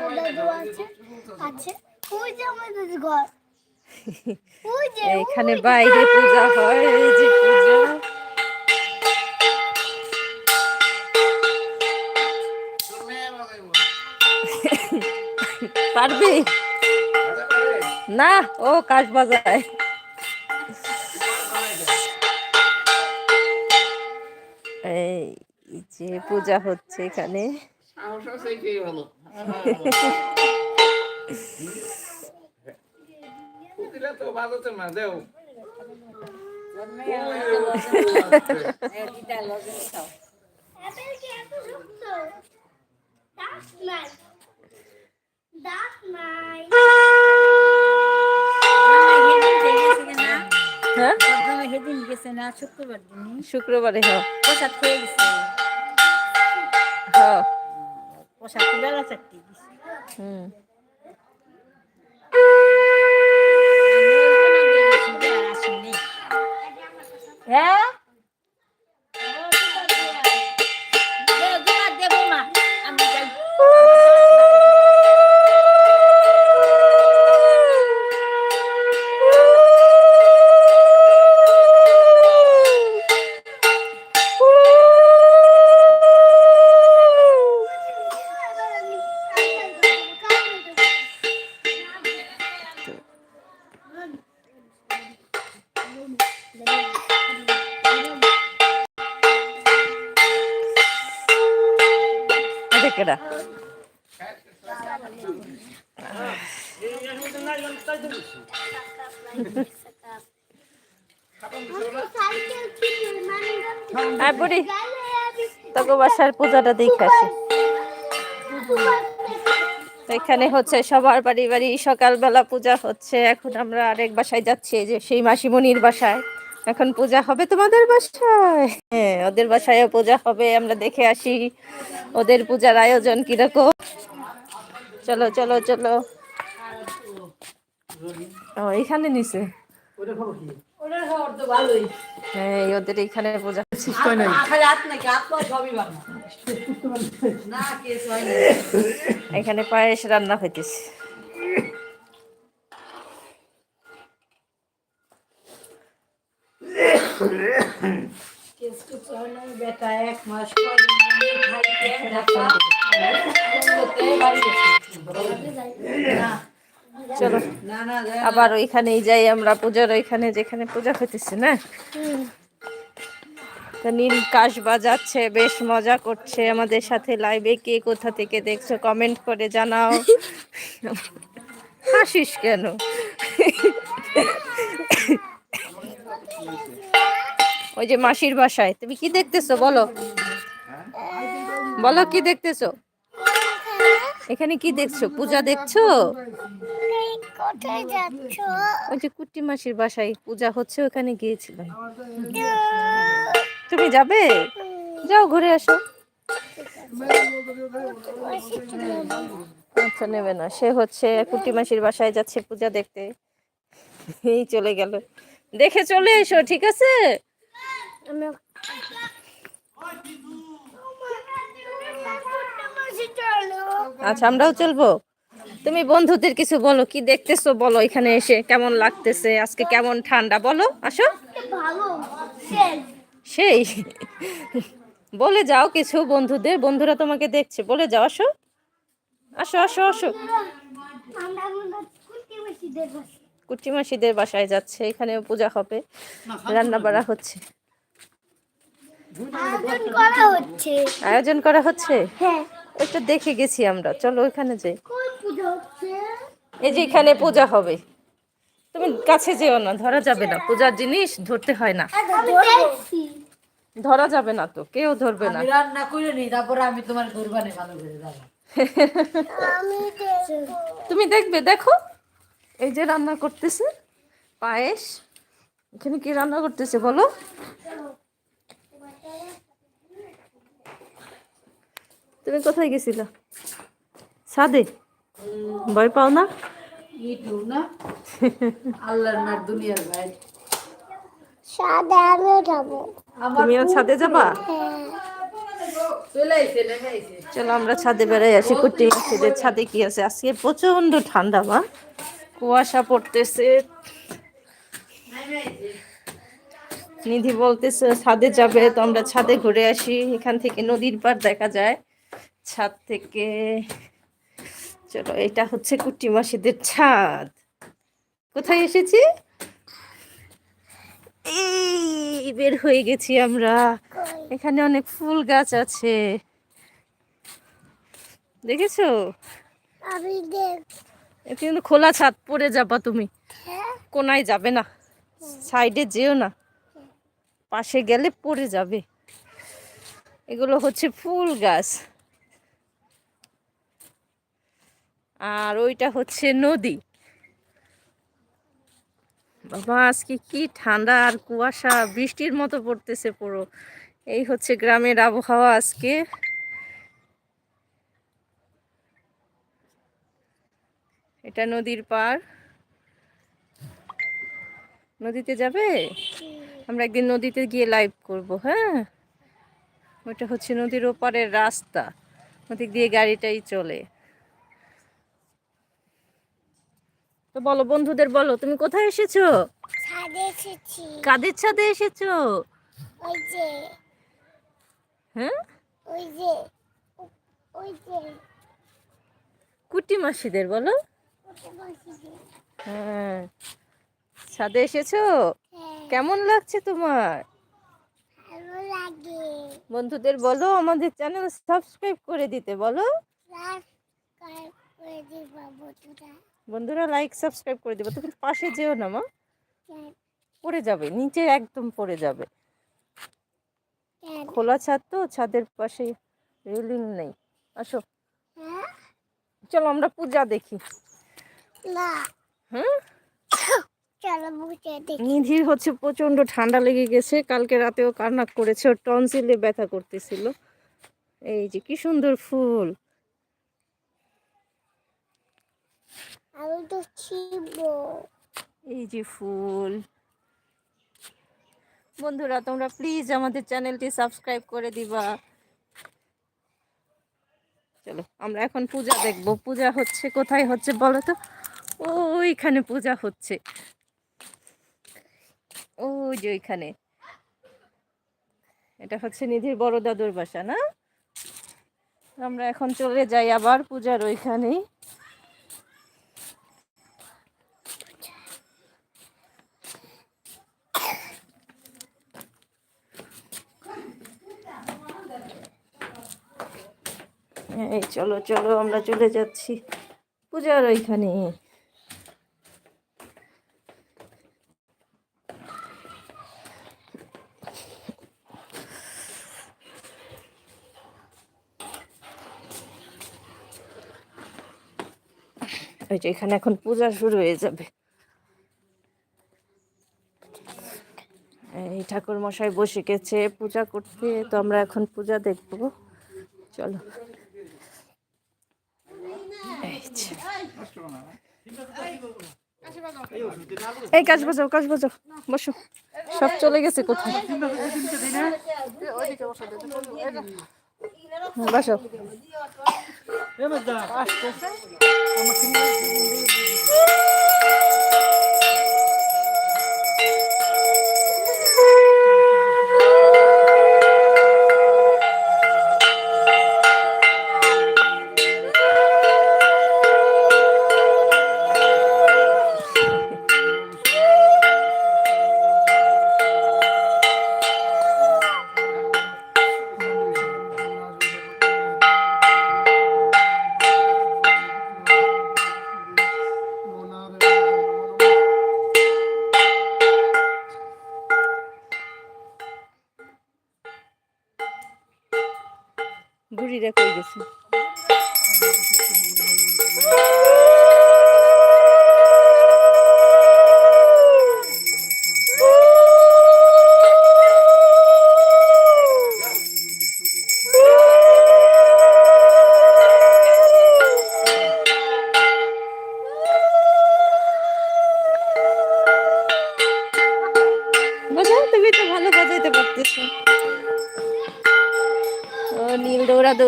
বড় দাদু আছে আছে। ওই যে আমাদের ঘর। এখানে বাইরে পূজা হয় এই যে পূজা। পারবি? না ও কাজ বাজায়। এই যে পূজা হচ্ছে এখানে। সাহস আছে ভালো? নাই হ্যাঁ? শুক্রবারে হ্যাঁ? প্রসাদ খেয়ে গেছে হ্যাঁ প্রসাদ বেলা চারটি দিছে। হুম হ্যাঁ? কেডা বুড়ি, তোকে বাসার পূজাটা দেখে আসি। এখানে হচ্ছে সবার বাড়ি বাড়ি সকালবেলা পূজা হচ্ছে। এখন আমরা আরেক বাসায় যাচ্ছি যে সেই মাসিমণির বাসায়। এখন পূজা হবে তোমাদের বাসায়? হ্যাঁ ওদের বাসায়ও পূজা হবে আমরা দেখে আসি ওদের পূজার আয়োজন কীরকম। চলো চলো চলো। ও এখানে নিছে? হ্যাঁ ওদের এখানে পূজা হচ্ছে। এখানে পায়েস রান্না হইতেছে। বেটা এক মাস চলো। আবার ওইখানেই যাই আমরা পূজার ওইখানে যেখানে পূজা হইতেছে না? তো নীল কাশ বাজাচ্ছে বেশ মজা করছে আমাদের সাথে লাইভে কে কোথা থেকে দেখছ কমেন্ট করে জানাও। হাসিস কেন? ওই যে মাসির বাসায়। তুমি কি দেখতেছো? বলো। বলো, কি দেখতেছো? এখানে কি দেখছ? পূজা দেখছ? ওই যে কুট্টি মাসির বাসায় পূজা হচ্ছে, ওখানে গিয়েছিলাম তুমি যাবে? যাও, ঘুরে আসো। আচ্ছা নেবে না। সে হচ্ছে কুট্টি মাসির বাসায় যাচ্ছে পূজা দেখতে। এই চলে গেল। দেখে চলে এসো, ঠিক আছে? আমি আচ্ছা আমরাও চলবো। তুমি বন্ধুদের কিছু বলো কি দেখতেছো বলো এখানে এসে কেমন লাগতেছে আজকে কেমন ঠান্ডা? বলো আসো। সেই। বলে যাও কিছু বন্ধুদের বন্ধুরা তোমাকে দেখছে। বলে যাও আসো। আসো আসো আসো। আমরা আমরা কুটি বেশি দেখো কুটি মাসিদের বাসায় যাচ্ছে এখানে পূজা হবে রান্না বাড়া হচ্ছে। আয়োজন করা হচ্ছে। আয়োজন করা হচ্ছে? হ্যাঁ। ওইটা দেখে গেছি আমরা। চলো ওইখানে যাই। কোন পুজো হচ্ছে? এই যে এখানে পূজা হবে। তুমি কাছে যেও না ধরা যাবে না। পূজার জিনিস ধরতে হয় না। ধরা যাবে না তো কেউ ধরবে না। রান্না করে নি তারপরে আমি তোমার কোরবানি ভালো করে তুমি দেখবে দেখো। এই যে রান্না করতেছে পায়েস। এখানে কি রান্না করতেছে বলো? তুমি কোথায় গেছিলা? সাদে ভয় পাও না? ইটু না? আল্লাহর না দুনিয়ার ভাই। সাদা আমিও যাব। তুমিও ছাদে যাবা? চলে আইছে নেমে আইছে। চলো আমরা ছাদে বেড়াই আসি কুটি মাসিদের ছাদে কি আছে? আজকে প্রচণ্ড ঠান্ডা মা। কুয়াশা পড়তেছে। নিধি বলতেছে ছাদে যাবে তো আমরা ছাদে ঘুরে আসি। এখান থেকে নদীর পার দেখা যায়। ছাদ থেকে চলো এটা হচ্ছে কুটি মাসিদের ছাদ। কোথায় এসেছি? এই বের হয়ে গেছি আমরা। এখানে অনেক ফুল গাছ আছে। দেখেছ? কিন্তু খোলা ছাদ পড়ে যাবা তুমি। হ্যাঁ। কোনায় যাবে না। সাইডে যেও না। পাশে গেলে পড়ে যাবে। এগুলো হচ্ছে ফুল গাছ। আর ওইটা হচ্ছে নদী। বাবা, আজকে কি ঠান্ডা আর কুয়াশা, বৃষ্টির মতো পড়তেছে পুরো। এই হচ্ছে গ্রামের আবহাওয়া আজকে। এটা নদীর পার নদীতে যাবে? আমরা একদিন নদীতে গিয়ে লাইভ করব হ্যাঁ? ওটা হচ্ছে নদীর ওপারের রাস্তা। ওদিক দিয়ে গাড়িটাই চলে। তো বলো বন্ধুদের বলো তুমি কোথায় এসেছ? ছাদে এসেছি। কাদের ছাদে এসেছ? ওই যে। হ্যাঁ? ওই যে ওই যে। কুটি মাসিদের বলো। হ্যাঁ। ছাদে এসেছ? হ্যাঁ। কেমন লাগছে তোমার? বন্ধুদের বলো আমাদের চ্যানেল সাবস্ক্রাইব করে দিতে বলো। বন্ধুরা। লাইক সাবস্ক্রাইব করে দিবে। তুমি পাশে যেও না মা। পড়ে যাবে নিচে একদম পড়ে যাবে। খোলা ছাদ তো ছাদের পাশে রেলিং নেই। আসো। হ্যাঁ। চলো আমরা পূজা দেখি। না। হুম? নিধির হচ্ছে প্রচণ্ড ঠান্ডা লেগে গেছে। কালকে রাতেও কান্না করেছে ওর টনসিলে ব্যথা করতেছিল। এই যে কি সুন্দর ফুল। এই যে ফুল। বন্ধুরা তোমরা প্লিজ আমাদের চ্যানেলটি সাবস্ক্রাইব করে দিবা। চলো আমরা এখন পূজা দেখব। পূজা হচ্ছে কোথায় হচ্ছে বলো তো? ওইখানে পূজা হচ্ছে। ওই যে ওইখানে। এটা হচ্ছে নিধির বড় দাদুর বাসা, না? আমরা এখন চলে যাই আবার পূজার ওইখানেই। এই চলো চলো, আমরা চলে যাচ্ছি পূজার ওইখানে ওই যে এখানে এখন পূজা শুরু হয়ে যাবে। এই ঠাকুর মশাই বসে গেছে পূজা করতে, তো আমরা এখন পূজা দেখব। চলো। এই কাজ বাজাও কাজ বাজাও, বসো। সব চলে গেছে কোথায়? বসো। বুড়িরা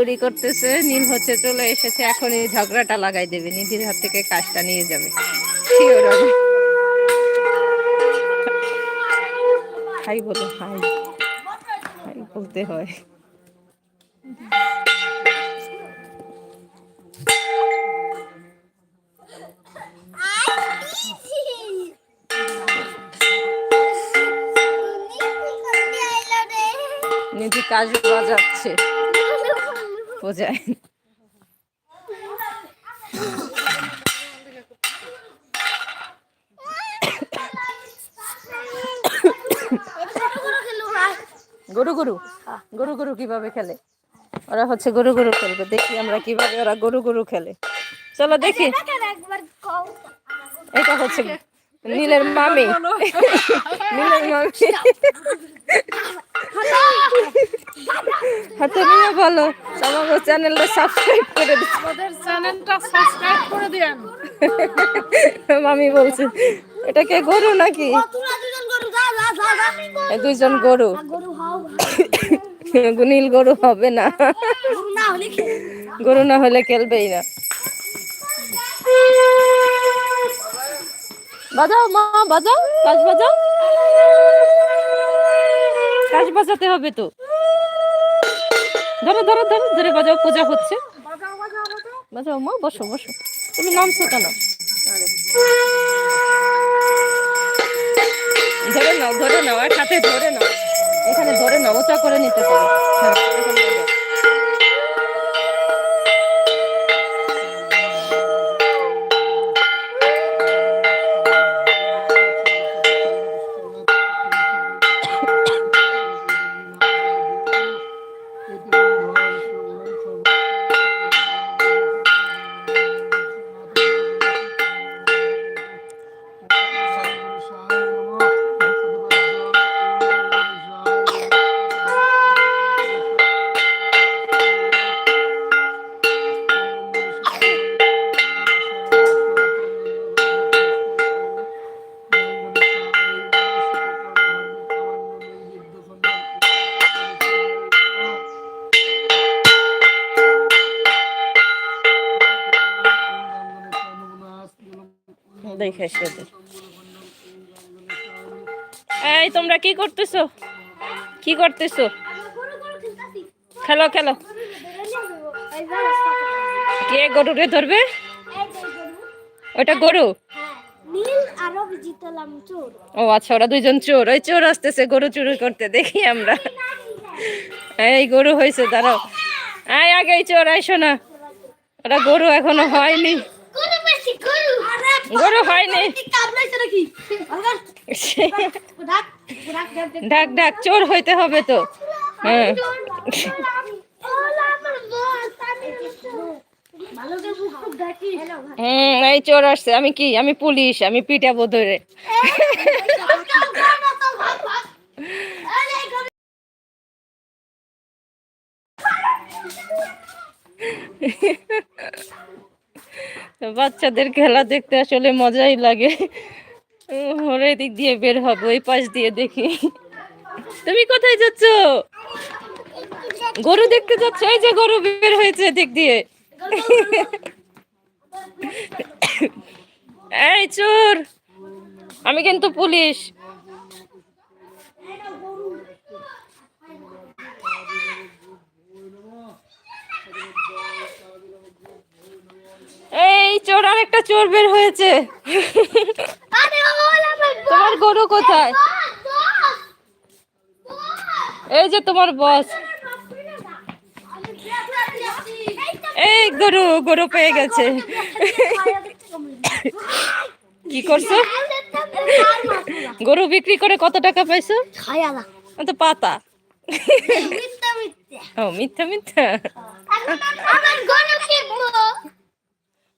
দৌড়াদৌড়ি করতেছে নীল হচ্ছে চলে এসেছে এখন এই ঝগড়াটা লাগাই দেবে নিধির হাত থেকে কাজটা নিয়ে যাবে। হাই বলো হাই। হাই বলতে হয়। নিধি কাজ বাজাচ্ছে। বোঝায় গরু গরু গরু গরু কীভাবে খেলে? ওরা হচ্ছে গরু গরু খেলবে দেখি আমরা কীভাবে ওরা গরু গরু খেলে। চলো দেখি। এটা হচ্ছে নীলের মামি। নীলের মামি। হাতে নিয়ে বলো আমাকে চ্যানেলটা সাবস্ক্রাইব করে দিচ্ছি আমাদের চ্যানেলটা সাবস্ক্রাইব করে দেন মামি বলছে এটা কে গরু নাকি? এই দুইজন গরু। নীল গরু হবে না। গরু না হলে খেলবেই না। বাজাও মা বাজাও কাজ বাজাও। কাজ বাজাতে হবে তো। ধরো ধরো ধরো, ধরে বাজাও, পূজা হচ্ছে। বাজাও মা, বসো বসো। তুমি নামছো কেন? ধরে নাও ধরে নাও, আর ধরে নাও। এখানে ধরে নাও, ওটা করে নিতে পারো। হ্যাঁ, এখানে কি করতেছো? খেলো খেলো। কে গরুরে ধরবে? ওটা গরু? ও আচ্ছা ওরা দুইজন চোর। ওই চোর আসতেছে গরু চুরি করতে। দেখি আমরা। এই গরু হয়েছে দাঁড়াও। আয় আগে চোর আইসো না। ওরা গরু এখনও হয়নি। গরু হয়নি। ডাক ডাক চোর হইতে হবে তো। হ্যাঁ। হুম, এই চোর আসছে। আমি কি? আমি পুলিশ, আমি পিটাবো ধরে। বাচ্চাদের খেলা দেখতে আসলে মজাই লাগে। ওরা এদিক দিয়ে বের হবে, ওই পাশ দিয়ে দেখি। তুমি কোথায় যাচ্ছ? গরু দেখতে যাচ্ছ? এই যে গরু বের হয়েছে দিক দিয়ে। এই চোর! আমি কিন্তু পুলিশ। এই চোর আর একটা চোর বের হয়েছে। তোমার গরু কোথায়? এই যে তোমার বস। এই গরু গরু পেয়ে গেছে। কি করছ? গরু বিক্রি করে কত টাকা পাইছো? তো পাতা। ও মিথ্যা মিথ্যা।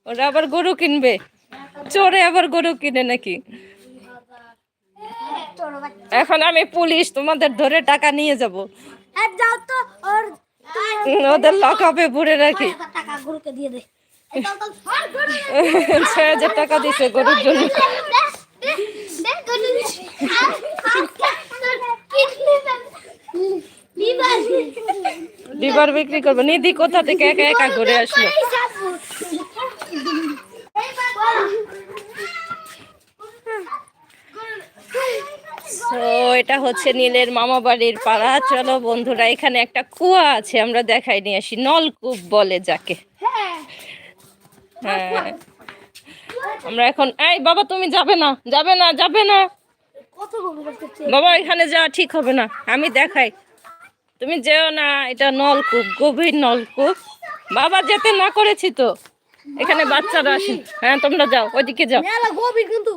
ওরা আবার গরু কিনবে। চোরে আবার গরু কিনে নাকি? এখন আমি পুলিশ তোমাদের ধরে টাকা নিয়ে যাব। ওদের লক আপে ভরে রাখি ছয় হাজার টাকা দিছে গরুর জন্য। লিভার। বিক্রি করব। নিধি কোথা থেকে একা একা ঘুরে আসলো? এটা হচ্ছে নীলের মামা বাড়ির পাড়া। চলো বন্ধুরা এখানে একটা কুয়া আছে আমরা দেখাই নিয়ে আসি। নলকূপ বলে যাকে। হ্যাঁ। আমরা এখন এই বাবা তুমি যাবে না যাবে না যাবে না। বাবা এখানে যাওয়া ঠিক হবে না। আমি দেখাই। তুমি যেও না এটা নলকূপ গভীর নলকূপ। বাবা যেতে না করেছি তো। এখানে বাচ্চারা আসে হ্যাঁ তোমরা যাও ওইদিকে যাও। গভীর কিন্তু।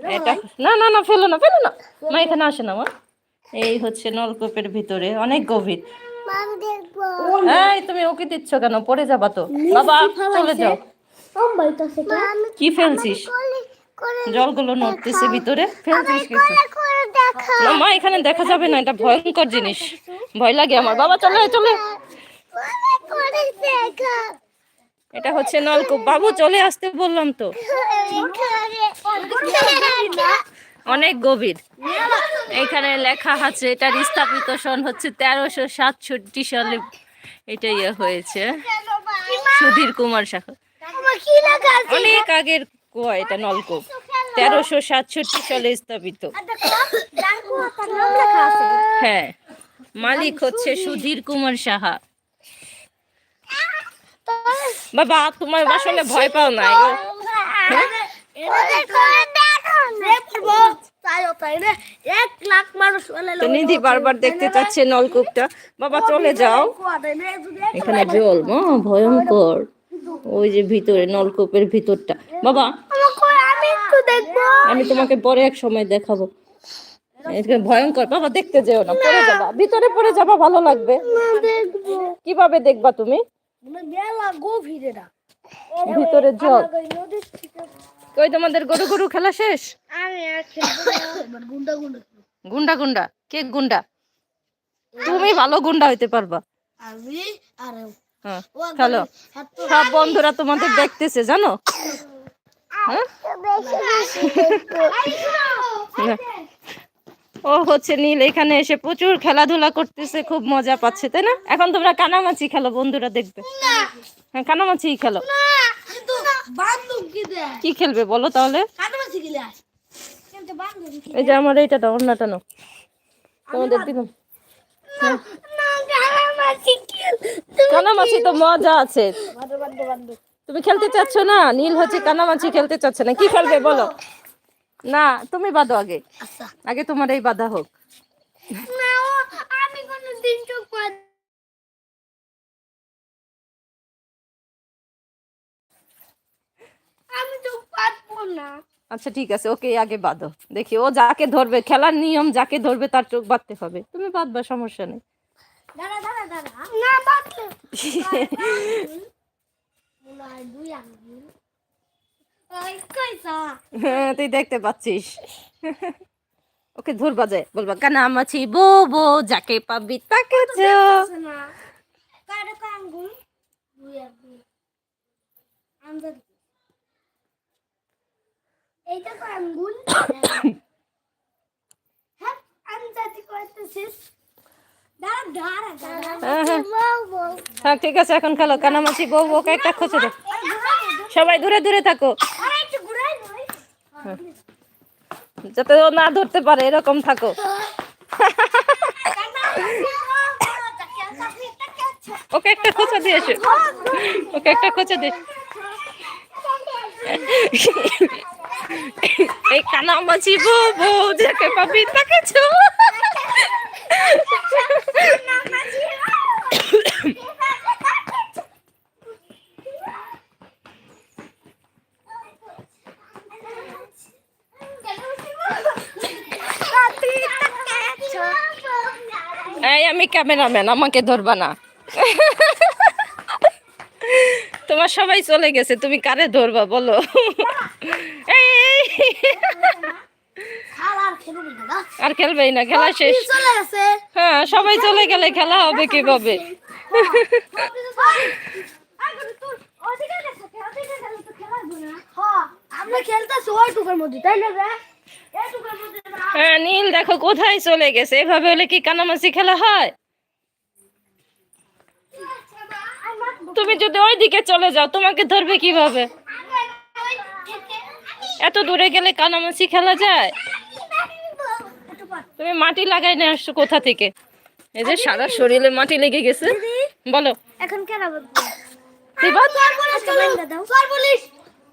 এটা না না না ফেলো না ফেলো না। মা এখানে আসে না মা। এই হচ্ছে নলকূপের ভিতরে অনেক গভীর। এই তুমি ওকে দিচ্ছ কেন? পড়ে যাবা তো। বাবা চলে যাও। কি? কি ফেলছিস? জলগুলো নড়তেছে ভিতরে। ফেলছিস কিছু? না মা এখানে দেখা যাবে না এটা ভয়ঙ্কর জিনিস। ভয় লাগে আমার। বাবা চলে চলে। করে দেখা এটা হচ্ছে নলকূপ। বাবু, চলে আসতে বললাম তো। অনেক গভীর। এখানে লেখা আছে, এটার স্থাপিত সন হচ্ছে তেরোশো সাতষট্টি সালে। এটা ইয়ে হয়েছে। সুধীর কুমার শাখা অনেক আগের কুয়া এটা নলকূপ। তেরোশো সাতষট্টি সালে স্থাপিত। হ্যাঁ। মালিক হচ্ছে সুধীর কুমার সাহা। বাবা তোমার আসলে ভয় পাও না লাখ নিধি বারবার দেখতে চাচ্ছে নলকূপটা। বাবা চলে যাও। এখানে জল মা ভয়ঙ্কর। ওই যে ভিতরে নলকূপের ভিতরটা। বাবা আমি তোমাকে পরে এক সময় দেখাবো। ভয়ঙ্কর। বাবা দেখতে যেও না। পড়ে যাবা। ভিতরে পড়ে যাবা ভালো লাগবে। কীভাবে দেখবা তুমি? মেলা গভীর এটা ভিতরে জল কই তোমাদের গরু গরু খেলা শেষ আমি আর খেলব না। এবার গুন্ডা গুন্ডা। গুন্ডা গুন্ডা কে গুন্ডা তুমি ভালো গুন্ডা হইতে পারবা আমি আর হ্যাঁ হাত সব বন্ধুরা তোমাদের দেখতেছে জানো হ্যাঁ হ্যাঁ। ও হচ্ছে নীল এখানে এসে প্রচুর খেলাধুলা করতেছে খুব মজা পাচ্ছে তাই না? এখন তোমরা কানামাছি খেলো বন্ধুরা দেখবে। হ্যাঁ কানামাছি খেলো। কি খেলবে বলো তাহলে? এই যে আমার এইটা দাও অন্যটা নাও। তোমাদের দিলাম। কানামাছি তো মজা আছে। তুমি খেলতে চাচ্ছ না? নীল হচ্ছে কানামাছি খেলতে চাচ্ছে না। কি খেলবে বলো? না তুমি বাঁধো আগে। আচ্ছা। আগে তোমার এই বাধা হোক। আমি কোনো চোখ আমি চোখ পাতবো না। আচ্ছা ঠিক আছে ওকে আগে বাঁধো। দেখি ও যাকে ধরবে খেলার নিয়ম যাকে ধরবে তার চোখ বাঁধতে হবে। তুমি বাঁধবা সমস্যা নেই। না দুই আঙ্গুল হ্যাঁ, তুই দেখতে পাচ্ছিস। ওকে ধরবা যায় বলবা কানামাছি বো বো যাকে পাবি তাকে এইটা তো আঙ্গুল? হ্যাঁ করতেছিস। হ্যাঁ, হ্যাঁ। বউ বউ হ্যাঁ। ঠিক আছে এখন খেলো। কানামাছি বো ওকে একটা খোঁচে সবাই দূরে দূরে থাকো আরে একটু ঘুরাই নয় যাতে ও না ধরতে পারে, এরকম থাকো। ওকে একটা খোঁচা দিয়ে ওকে একটা খোঁচা দিয়ে এই কানামাছি বউ বো যাকে পাবি তাকে ছো এই আমি ক্যামেরাম্যান আমাকে ধরবা না তোমার সবাই চলে গেছে তুমি কারে ধরবা বলো। আর খেলবেই না খেলা শেষ হ্যাঁ সবাই চলে গেলে খেলা হবে কীভাবে আমরা খেলতেছি ওইটুকুর মধ্যে তাই না হ্যাঁ নীল দেখো কোথায় চলে গেছে? এভাবে হলে কি কানামাছি খেলা হয়? তুমি যদি ওইদিকে চলে যাও তোমাকে ধরবে কীভাবে? এত দূরে গেলে কানামাছি খেলা যায়? তুমি মাটি লাগাই না আসছো কোথা থেকে? এই যে সারা শরীরে মাটি লেগে গেছে। বলো। এখন কেন বল। চল পুলিশ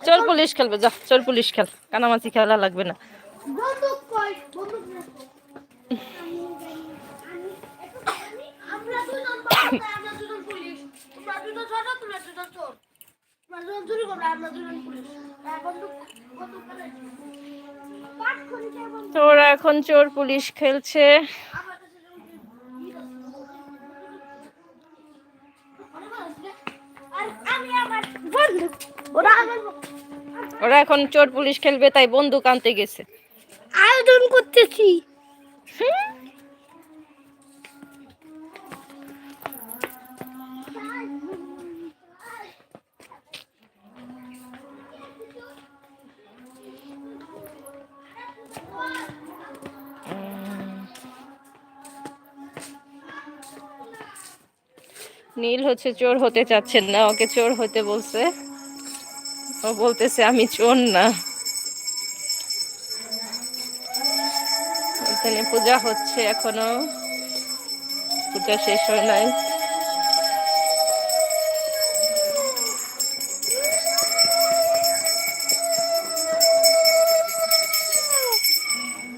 চোর পুলিশ। খেলবে যা চোর পুলিশ খেল। কানামাছি খেলা লাগবে না। বন্দুক কই বন্দুক নে। আমরা দুজন বাচ্চা, আমরা দুজন পুলিশ তোমরা দুজন ছোট তোমরা দুজন চোর তোমরা দুজন চুরি করবে আমরা দুজন পুলিশ আর বন্দুক বন্দুক ফেলে পাট করে যাই বন্দুক তো ওরা এখন চোর পুলিশ খেলছে ওরা এখন চোর পুলিশ খেলবে তাই বন্দুক আনতে গেছে আয়োজন করতেছি। নীল হচ্ছে চোর হতে চাচ্ছেন না, ওকে চোর হতে বলছে। ও বলতেছে, আমি চোর না। পূজা হচ্ছে এখনও। পূজা শেষ হয় নাই।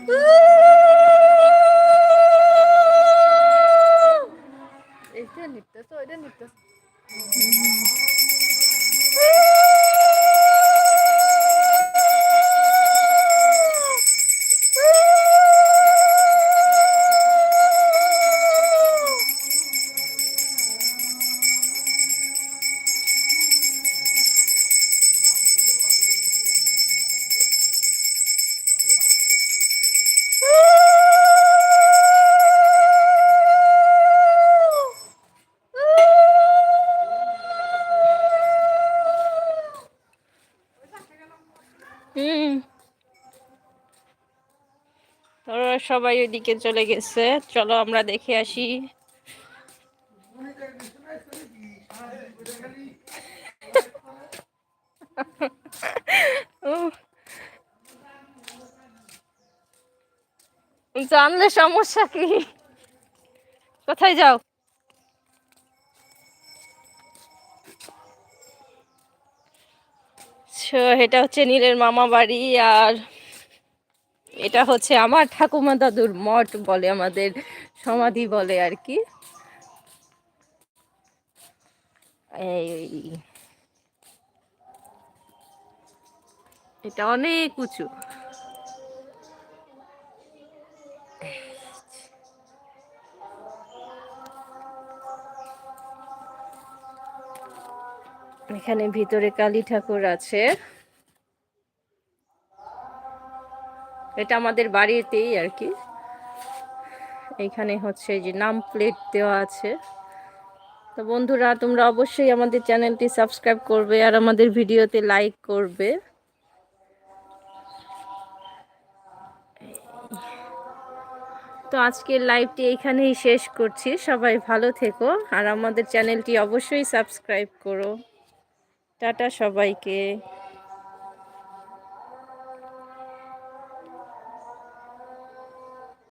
হুম সবাই ওইদিকে চলে গেছে। চলো আমরা দেখে আসি। জানলে সমস্যা কি? কোথায় যাও? এটা হচ্ছে নীলের মামা বাড়ি আর এটা হচ্ছে আমার ঠাকুমা দাদুর মঠ বলে, আমাদের সমাধি বলে আর কি। এই এটা অনেক উঁচু। এখানে ভিতরে কালী ঠাকুর আছে। এটা আমাদের বাড়িতেই আর কি। এখানে হচ্ছে যে নাম প্লেট দেওয়া আছে। তো বন্ধুরা, তোমরা অবশ্যই আমাদের চ্যানেলটি সাবস্ক্রাইব করবে আর আমাদের ভিডিওতে লাইক করবে। তো আজকের লাইভটি এখানেই শেষ করছি। সবাই ভালো থেকো আর আমাদের চ্যানেলটি অবশ্যই সাবস্ক্রাইব করো। টাটা সবাইকে।